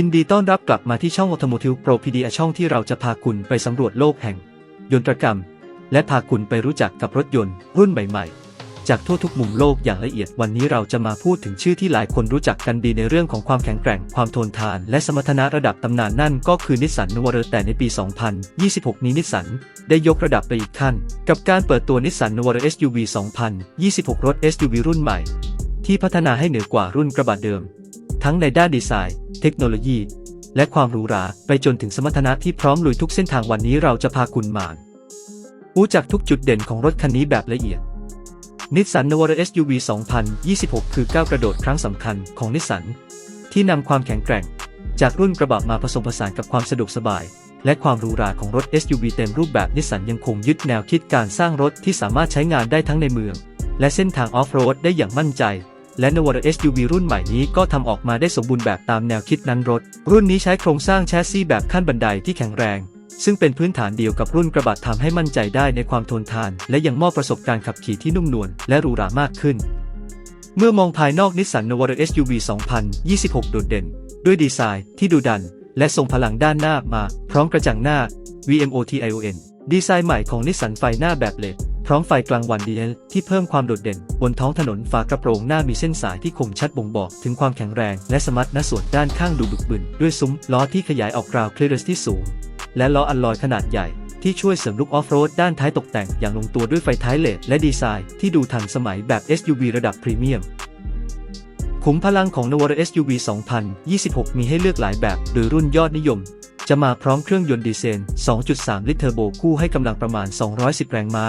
ยินดีต้อนรับกลับมาที่ช่อง Automotive Propedia ช่องที่เราจะพาคุณไปสำรวจโลกแห่ง ยนตรกรรม และพาคุณไปรู้จักกับรถยนต์รุ่นใหม่ๆ จากทั่วทุกมุมโลกอย่างละเอียดวันนี้เราจะมาพูดถึงชื่อที่หลายคนรู้จักกันดีในเรื่องของความแข็งแกร่ง ความทนทาน และสมรรถนะระดับตำนานนั่นก็คือนิสสันนวเรแต่ในปี 2026 นี้นิสสันได้ยกระดับไปอีกขั้น กับการเปิดตัวนิสสันนวเร SUV 2026 รถ SUV รุ่นใหม่ ที่พัฒนาให้เหนือกว่ารุ่นกระบะเดิม ทั้งในด้านดีไซน์ เทคโนโลยี และความหรูหราไปจนถึงสมรรถนะที่พร้อมลุยทุกเส้นทางวันนี้เราจะพาคุณมารู้จักทุกจุดเด่นของรถคันนี้แบบละเอียดนิสสันนวา SUV 2026 คือก้าวกระโดดครั้งสำคัญของนิสสันที่นำความแข็งแกร่ง จากรุ่นกระบะมาผสมผสานกับความสะดวกสบาย และความหรูหราของรถ SUV เต็มรูปแบบนิสสันยังคงยึดแนวคิดการสร้างรถที่สามารถใช้งานได้ทั้งในเมือง และเส้นทางออฟโรดได้อย่างมั่นใจ และนวา SUV รุ่นใหม่นี้ก็ทำออกมาได้สมบูรณ์แบบตามแนวคิดนั้นรถ รุ่นนี้ใช้โครงสร้างแชสซีแบบขั้นบันไดที่แข็งแรง ซึ่งเป็นพื้นฐานเดียวกับรุ่นกระบะทำให้มั่นใจได้ในความทนทาน และยังมอบประสบการณ์ขับขี่ที่นุ่มนวลและหรูหรามากขึ้น เมื่อมองภายนอกนิสสันนวา SUV 2026 โดดเด่น ด้วยดีไซน์ที่ดุดัน และทรงพลังด้านหน้ามา พร้อมกระจังหน้า VMOTION ดีไซน์ใหม่ของนิสสันไฟหน้าแบบเลด พร้อมไฟกลางวันดีเอลที่เพิ่มความโดดเด่น บนท้องถนนฝากระโปรงหน้ามีเส้นสายที่คมชัดบ่งบอกถึงความแข็งแรงและสมรรถนะส่วนด้านข้างดูบึกบึน ด้วยซุ้มล้อที่ขยายออกกราวเคลียร์ที่สูง และล้ออัลลอยขนาดใหญ่ที่ช่วยเสริมลุคออฟโรดด้านท้ายตกแต่งอย่างลงตัวด้วยไฟท้ายเลดและดีไซน์ที่ดูทันสมัยแบบ SUV ระดับพรีเมียมขุมพลังของ Navara SUV 2026 มีให้เลือกหลายแบบ โดยรุ่นยอดนิยม จะมาพร้อมเครื่องยนต์ดีเซล 2.3 ลิตรเทอร์โบคู่ให้กำลังประมาณ 210 แรงม้า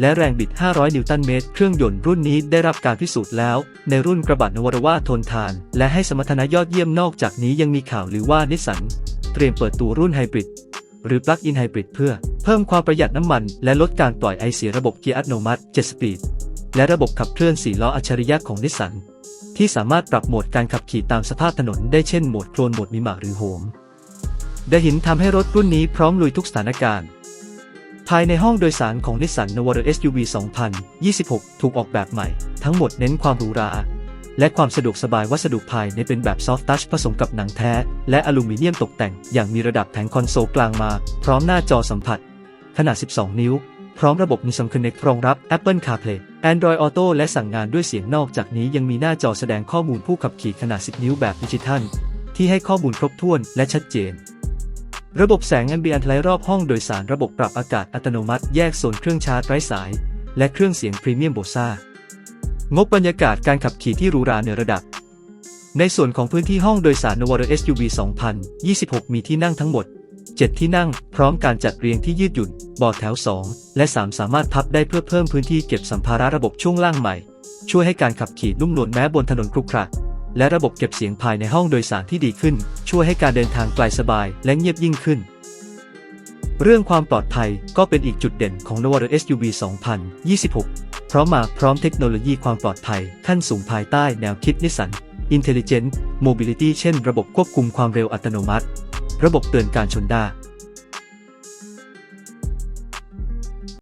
และแรงบิด 500 นิวตันเมตร เครื่องยนต์รุ่นนี้ได้รับการพิสูจน์แล้ว ในรุ่นกระบะนวารว่าทนทาน และให้สมรรถนะยอดเยี่ยมนอกจากนี้ยังมีข่าวหรือว่านิสสันเตรียมเปิดตัวรุ่นไฮบริดหรือ Plug-in Hybrid เพื่อเพิ่มความประหยัดน้ำมัน และลดการปล่อยไอเสียระบบเกียร์อัตโนมัติ 7 สปีด และระบบขับเคลื่อน 4 ล้ออัจฉริยะของนิสสันที่สามารถปรับโหมดการขับขี่ตามสภาพถนนได้เช่นโหมดโคลนโหมดมีหมาหรือโหมได้หินทำให้รถรุ่นนี้พร้อมลุยทุกสถานการณ์ ภายในห้องโดยสารของนิสสันนวา SUV 2026 ถูกออกแบบใหม่ ทั้งหมดเน้นความหรูหรา และความสะดวกสบายวัสดุภายในเป็นแบบซอฟต์ทัชผสมกับหนังแท้ และอลูมิเนียมตกแต่งอย่างมีระดับแผงคอนโซลกลางมา พร้อมหน้าจอสัมผัส ขนาด 12 นิ้ว พร้อมระบบ Nissan Connect รองรับ Apple CarPlay Android Auto และสั่งงานด้วยเสียงนอกจากนี้ยังมีหน้าจอแสดงข้อมูลผู้ขับขี่ขนาด 10 นิ้วแบบดิจิทัลที่ให้ข้อมูลครบถ้วนและชัดเจน ระบบแสง Ambient Light รอบห้องโดยสารระบบปรับอากาศอัตโนมัติแยกโซนเครื่องชาร์จไร้สาย และเครื่องเสียงพรีเมียมโบซ่างบบรรยากาศการขับขี่ที่หรูหราเหนือระดับ ในส่วนของพื้นที่ห้องโดยสาร Navara SUV 2026 มีที่นั่งทั้งหมด 7 ที่นั่ง พร้อมการจัดเรียงที่ยืดหยุ่นเบาะแถว 2 และ 3 สามารถพับได้เพื่อเพิ่มพื้นที่เก็บสัมภาระระบบช่วงล่างใหม่ ช่วยให้การขับขี่นุ่มนวลแม้บนถนนครุขระ และระบบเก็บเสียงภายในห้องโดยสารที่ดีขึ้น ช่วยให้การเดินทางไกลสบายและเงียบยิ่งขึ้น เรื่องความปลอดภัยก็เป็นอีกจุดเด่นของ Navara SUV 2026 เพราะมาพร้อมเทคโนโลยีความปลอดภัยขั้นสูงภายใต้แนวคิดนิสสัน Intelligent Mobility เช่น ระบบควบคุมความเร็วอัตโนมัติ ระบบเตือนการชนด้